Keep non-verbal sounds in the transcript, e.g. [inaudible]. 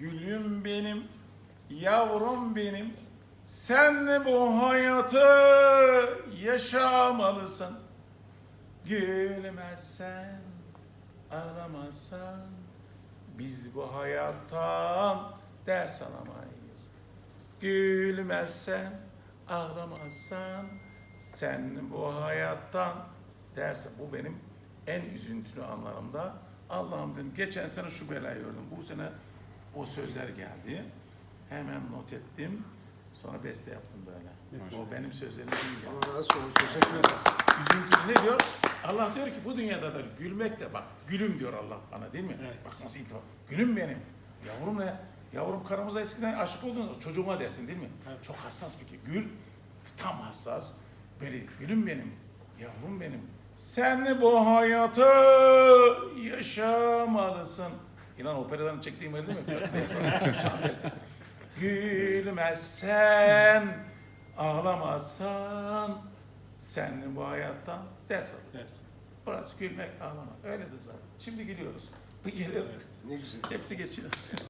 Gülüm benim, yavrum benim, sen bu hayatı yaşamalısın. Gülmezsen, ağlamazsan, biz bu hayattan ders alamayız. Gülmezsen, ağlamazsan, sen bu hayattan ders Bu benim en üzüntülü anlarımda. Allah'ım dedim, geçen sene şu belayı gördüm. Bu sene o sözler geldi. Hemen not ettim. Sonra beste yaptım böyle. O benim sözlerim değil. yani. Allah razı olsun. Teşekkür ederiz. Üzüntülü ne diyor? Allah diyor ki bu dünyada da gülmek de bak gülüm diyor Allah bana değil mi? Evet. Bak nasıl iltifat. Gülüm benim. Yavrum ne? Yavrum karımıza eskiden aşık oldun çocuğuma dersin değil mi? Evet. Çok hassas bir ki. Gül tam hassas. Böyle gülüm benim. Yavrum benim. Sen bu hayatı yaşamalısın. İnan operadan çektiğim değil mi? [laughs] Gülmezsen, ağlamazsan sen bu hayattan ders al. Dersin. Burası gülmek, ağlamak. Öyledir zaten. Şimdi gülüyoruz. Bir geliyor. Ne güzel. Hepsi geçiyor.